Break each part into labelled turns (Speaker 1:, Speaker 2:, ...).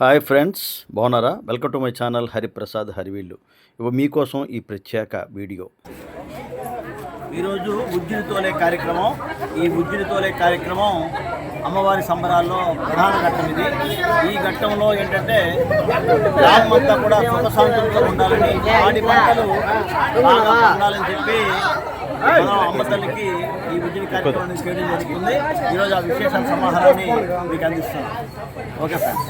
Speaker 1: Hi friends బాగున్నారా? Welcome to my channel Hariprasad హరివీళ్ళు. ఇవి మీకోసం ఈ ప్రత్యేక వీడియో. ఈరోజు ఉజ్జిని తోలే కార్యక్రమం. ఈ ఉజ్జిని తోలే కార్యక్రమం అమ్మవారి సంబరాల్లో ప్రధాన ఘట్టం ఇది. ఈ ఘట్టంలో ఏంటంటే గ్రామం అంతా కూడా సుఖశాంతులతో ఉండాలని వాడి పంటలు బాగా ఉండాలని చెప్పి మనం అమ్మ తల్లికి ఈ ఉజ్జిని కార్యక్రమాన్ని చేయడం జరుగుతుంది ఈరోజు ఆ విశేషాల సమాహారాన్ని మీకు అందిస్తాం ఓకే ఫ్రెండ్స్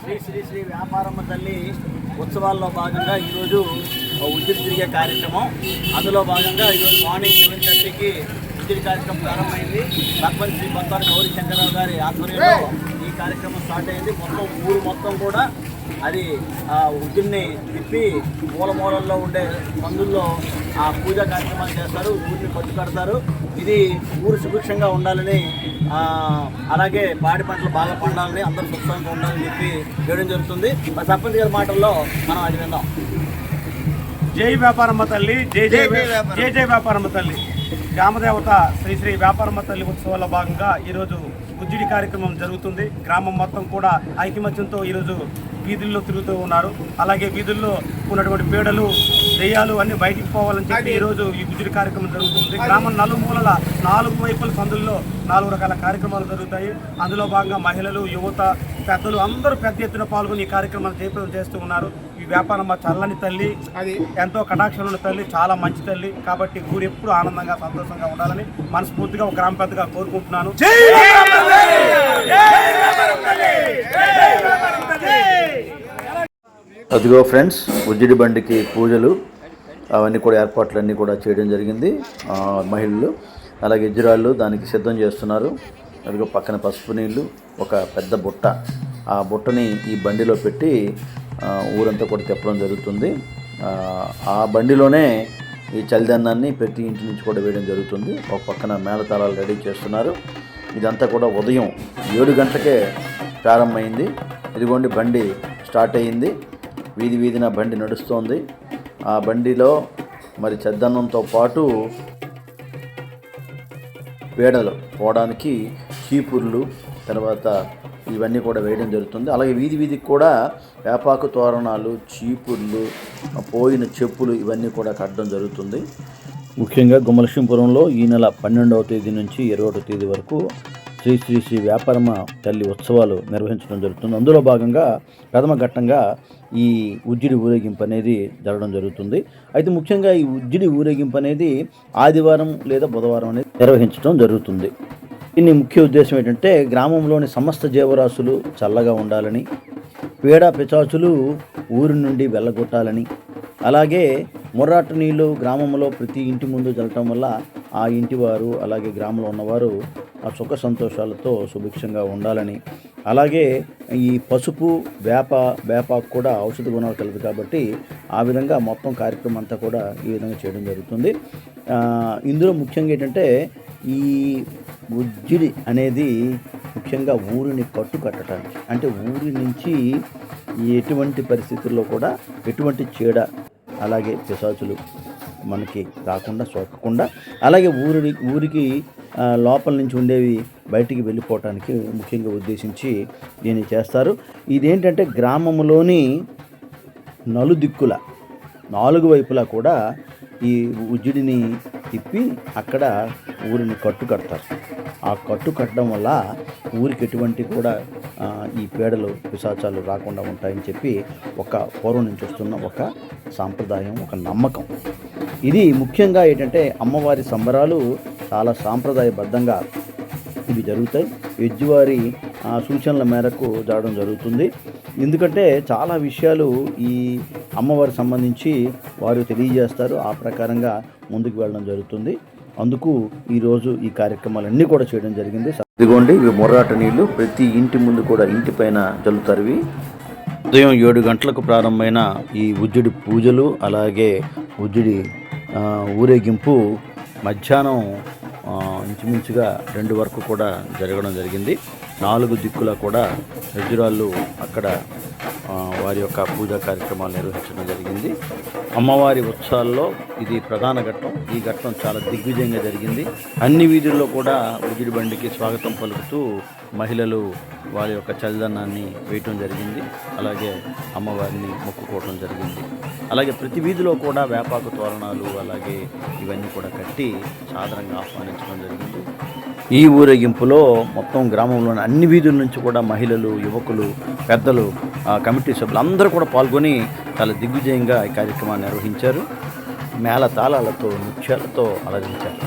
Speaker 1: శ్రీ శ్రీ శ్రీ వ్యాపారమ్మ తల్లి ఉత్సవాల్లో భాగంగా ఈరోజు ఉద్యోగి తిరిగే కార్యక్రమం. అందులో భాగంగా ఈరోజు మార్నింగ్ సెవెన్ థర్టీకి ఉద్యోగి కార్యక్రమం ప్రారంభమైంది. సర్పంచ్ శ్రీ భక్తారు గౌరీ శంకరరావు గారి ఆధ్వర్యంలో ఈ కార్యక్రమం స్టార్ట్ అయింది. మొత్తం ఊరు మొత్తం కూడా అది ఆ ఉద్యుని తిప్పి మూల మూలల్లో ఉండే మందుల్లో ఆ పూజా కార్యక్రమాలు చేస్తారు ఊరిని పట్టు కడతారు. ఇది ఊరు సుభిక్షంగా ఉండాలని ఆ, అలాగే పాడి పంటలు బాగా పండాలని అందరూ సుఖంగా ఉండాలని చెప్పి చేయడం జరుగుతుంది. మా సర్పంచ్ గారి మాటల్లో మనం అది విందాం.
Speaker 2: జై వ్యాపారమ్మ తల్లి జై జై జై జై వ్యాపారమ్మ తల్లి. గ్రామదేవత శ్రీ శ్రీ వ్యాపారమ్మ తల్లి ఉత్సవాల్లో భాగంగా ఈరోజు ఉజ్జిడి కార్యక్రమం జరుగుతుంది. గ్రామం మొత్తం కూడా ఐకమత్యంతో ఈరోజు వీధుల్లో తిరుగుతూ ఉన్నారు. అలాగే వీధుల్లో ఉన్నటువంటి పీడలు దెయ్యాలు అన్ని బయటికి పోవాలని చెప్పి ఈరోజు ఈ ఉజ్జిడి కార్యక్రమం జరుగుతుంది. గ్రామం నలుమూలల నాలుగు వైపుల సందుల్లో నాలుగు రకాల కార్యక్రమాలు జరుగుతాయి. అందులో భాగంగా మహిళలు యువత పెద్దలు అందరూ పెద్ద ఎత్తున పాల్గొని ఈ కార్యక్రమాలు జయప్రదం చేస్తూ ఉన్నారు. ఈ వ్యాపారమ్మ చల్లని తల్లి అది. ఎంతో కటాక్షలు ఉన్న తల్లి చాలా మంచి తల్లి. కాబట్టి ఊరు ఎప్పుడు ఆనందంగా సంతోషంగా ఉండాలని మనస్ఫూర్తిగా ఒక గ్రామ పెద్దగా కోరుకుంటున్నాను.
Speaker 1: అదిగో ఫ్రెండ్స్ ఉజ్జిడి బండికి పూజలు అవన్నీ కూడా ఏర్పాట్లన్నీ కూడా చేయడం జరిగింది మహిళలు అలాగే ఇజ్రాళ్ళు దానికి సిద్ధం చేస్తున్నారు. అదిగో పక్కన పసుపు నీళ్ళు ఒక పెద్ద బుట్ట. ఆ బుట్టని ఈ బండిలో పెట్టి ఊరంతా కూడా తెప్పడం జరుగుతుంది. ఆ, ఆ బండిలోనే ఈ చలిదన్నాన్ని ప్రతి ఇంటి నుంచి కూడా వేయడం జరుగుతుంది. ఒక పక్కన మేళతాళాలు రెడీ చేస్తున్నారు. ఇదంతా కూడా ఉదయం ఏడు గంటలకే ప్రారంభమైంది. ఇదిగోండి బండి స్టార్ట్ అయ్యింది. వీధి వీధిన బండి నడుస్తోంది. ఆ బండిలో మరి చెద్దన్నంతో పాటు పేడలు పోవడానికి చీపుర్లు తర్వాత ఇవన్నీ కూడా వేయడం జరుగుతుంది. అలాగే వీధి వీధికి కూడా వేపాకు తోరణాలు చీపుర్లు పోయిన చెప్పులు ఇవన్నీ కూడా కట్టడం జరుగుతుంది. ముఖ్యంగా గుమలక్ష్మీపురంలో ఈ నెల పన్నెండవ తేదీ నుంచి ఇరవై ఒకటో తేదీ వరకు శ్రీ శ్రీ శ్రీ వ్యాపారమ్మ తల్లి ఉత్సవాలు నిర్వహించడం జరుగుతుంది. అందులో భాగంగా ప్రథమ ఘట్టంగా ఈ ఉజ్జిడి ఊరేగింపు అనేది జరగడం జరుగుతుంది. అయితే ముఖ్యంగా ఈ ఉజ్జిడి ఊరేగింపు అనేది ఆదివారం లేదా బుధవారం అనేది నిర్వహించడం జరుగుతుంది. దీని ముఖ్య ఉద్దేశం ఏంటంటే గ్రామంలోని సమస్త జీవరాశులు చల్లగా ఉండాలని పీడా పిచాచులు ఊరి నుండి వెళ్ళగొట్టాలని అలాగే మొర్రాట నీళ్ళు గ్రామంలో ప్రతి ఇంటి ముందు జరగటం వల్ల ఆ ఇంటి వారు అలాగే గ్రామంలో ఉన్నవారు ఆ సుఖ సంతోషాలతో సుభిక్షంగా ఉండాలని. అలాగే ఈ పసుపు వేప వేపాకు కూడా ఔషధ గుణాలు కలదు కాబట్టి ఆ విధంగా మొత్తం కార్యక్రమం అంతా కూడా ఈ విధంగా చేయడం జరుగుతుంది. ఇందులో ముఖ్యంగా ఏంటంటే ఈ ఉజ్జిడి అనేది ముఖ్యంగా ఊరిని కట్టు కట్టడానికి అంటే ఊరి నుంచి ఎటువంటి పరిస్థితుల్లో కూడా ఎటువంటి చీడ అలాగే పిశాచులు మనకి రాకుండా సోకకుండా అలాగే ఊరి ఊరికి లోపల నుంచి ఉండేవి బయటికి వెళ్ళిపోవటానికి ముఖ్యంగా ఉద్దేశించి దీన్ని చేస్తారు. ఇదేంటంటే గ్రామంలోని నలుదిక్కుల నాలుగు వైపులా కూడా ఈ ఉజ్జిడిని తిప్పి అక్కడ ఊరిని కట్టు కడతారు. ఆ కట్టు కట్టడం వల్ల ఊరికి ఎటువంటి కూడా ఈ పేడలు పిశాచాలు రాకుండా ఉంటాయని చెప్పి ఒక పూర్వం నుంచి వస్తున్న ఒక సాంప్రదాయం ఒక నమ్మకం. ఇది ముఖ్యంగా ఏంటంటే అమ్మవారి సంబరాలు చాలా సాంప్రదాయబద్ధంగా ఇవి జరుగుతాయి. ఎజ్జువారి సూచనల మేరకు జరగడం జరుగుతుంది. ఎందుకంటే చాలా విషయాలు ఈ అమ్మవారికి సంబంధించి వారు తెలియజేస్తారు. ఆ ప్రకారంగా ముందుకు వెళ్ళడం జరుగుతుంది. అందుకు ఈరోజు ఈ కార్యక్రమాలన్నీ కూడా చేయడం జరిగింది. ఇదిగోండి ఇవి మొర్రాట నీళ్ళు. ప్రతి ఇంటి ముందు కూడా ఇంటి పైన జల్లుతారు ఇవి ఉదయం ఏడు గంటలకు ప్రారంభమైన ఈ ఉజ్జుడి పూజలు అలాగే ఉజ్జుడి ఊరేగింపు మధ్యాహ్నం ఇంచుమించుగా రెండు వరకు కూడా జరగడం జరిగింది. నాలుగు దిక్కులా కూడా రజురాళ్ళు అక్కడ వారి యొక్క పూజా కార్యక్రమాలు నిర్వహించడం జరిగింది. అమ్మవారి ఉత్సవాల్లో ఇది ప్రధాన ఘట్టం. ఈ ఘట్టం చాలా దిగ్విజయంగా జరిగింది. అన్ని వీధుల్లో కూడా ఉజిడి బండికి స్వాగతం పలుకుతూ మహిళలు వారి యొక్క చలిదన్నాన్ని వేయటం జరిగింది. అలాగే అమ్మవారిని మొక్కుకోవటం జరిగింది. అలాగే ప్రతి వీధిలో కూడా వేపాకు తోరణాలు అలాగే ఇవన్నీ కూడా కట్టి సాధారణంగా ఆహ్వానించడం జరిగింది. ఈ ఊరేగింపులో మొత్తం గ్రామంలోని అన్ని వీధుల నుంచి కూడా మహిళలు యువకులు పెద్దలు కమిటీ సభ్యులు అందరూ కూడా పాల్గొని చాలా దిగ్విజయంగా ఈ కార్యక్రమాన్ని నిర్వహించారు. మేళ తాళాలతో నృత్యాలతో అలరించారు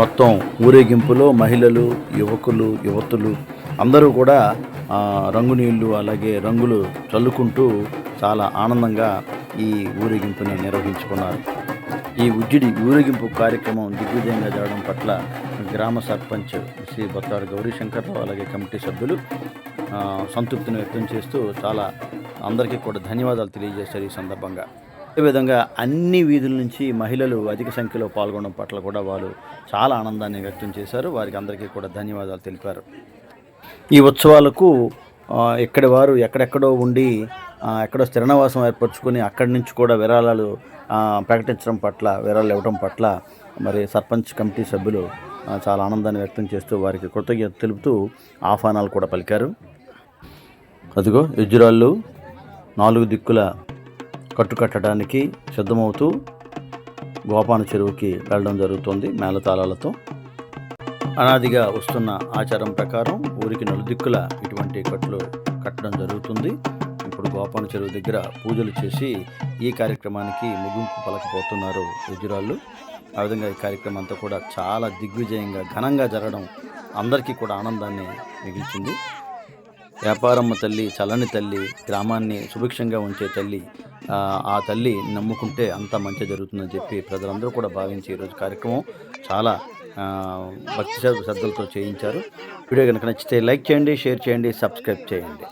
Speaker 1: మొత్తం ఊరేగింపులో మహిళలు యువకులు యువతులు అందరూ కూడా రంగునీళ్ళు రంగు నీళ్ళు అలాగే రంగులు చల్లుకుంటూ చాలా ఆనందంగా ఈ ఊరేగింపుని నిర్వహించుకున్నారు. ఈ ఉజ్జిడి ఊరేగింపు కార్యక్రమం దిగ్విజయంగా జరగడం పట్ల గ్రామ సర్పంచ్ శ్రీ బొత్తాడు గౌరీశంకర్రావు అలాగే కమిటీ సభ్యులు సంతృప్తిని వ్యక్తం చేస్తూ చాలా అందరికీ కూడా ధన్యవాదాలు తెలియజేశారు ఈ సందర్భంగా. అదేవిధంగా అన్ని వీధుల నుంచి మహిళలు అధిక సంఖ్యలో పాల్గొనడం పట్ల కూడా వారు చాలా ఆనందాన్ని వ్యక్తం చేశారు. వారికి అందరికీ కూడా ధన్యవాదాలు తెలిపారు. ఈ ఉత్సవాలకు ఎక్కడి వారు ఎక్కడెక్కడో ఉండి ఎక్కడో స్థిరనివాసం ఏర్పరచుకొని అక్కడి నుంచి కూడా విరాళాలు ప్రకటించడం పట్ల విరాళాలు ఇవ్వడం పట్ల మరి సర్పంచ్ కమిటీ సభ్యులు చాలా ఆనందాన్ని వ్యక్తం చేస్తూ వారికి కృతజ్ఞత తెలుపుతూ ఆహ్వానాలు కూడా పలికారు. అదిగో ఎజ్జురాళ్ళు నాలుగు దిక్కుల కట్టుకట్టడానికి సిద్ధమవుతూ గోపాన చెరువుకి వెళ్ళడం జరుగుతుంది మేళతాళాలతో అనాదిగా వస్తున్న ఆచారం ప్రకారం ఊరికి నలుదిక్కుల ఇటువంటి కట్లు కట్టడం జరుగుతుంది. గోపాన చెరువు దగ్గర పూజలు చేసి ఈ కార్యక్రమానికి ముగింపు పలకపోతున్నారు గుజరాళ్ళు ఆ విధంగా ఈ కార్యక్రమం అంతా కూడా చాలా దిగ్విజయంగా ఘనంగా జరగడం అందరికీ కూడా ఆనందాన్ని మిగిల్చింది. వ్యాపారమ్మ తల్లి చల్లని తల్లి గ్రామాన్ని సుభిక్షంగా ఉంచే తల్లి ఆ, తల్లి నమ్ముకుంటే అంతా మంచి జరుగుతుందని చెప్పి ప్రజలందరూ కూడా భావించి ఈరోజు కార్యక్రమం చాలా భక్తి శ్రద్ధలతో చేయించారు. వీడియో కనుక నచ్చితే లైక్ చేయండి షేర్ చేయండి సబ్స్క్రైబ్ చేయండి.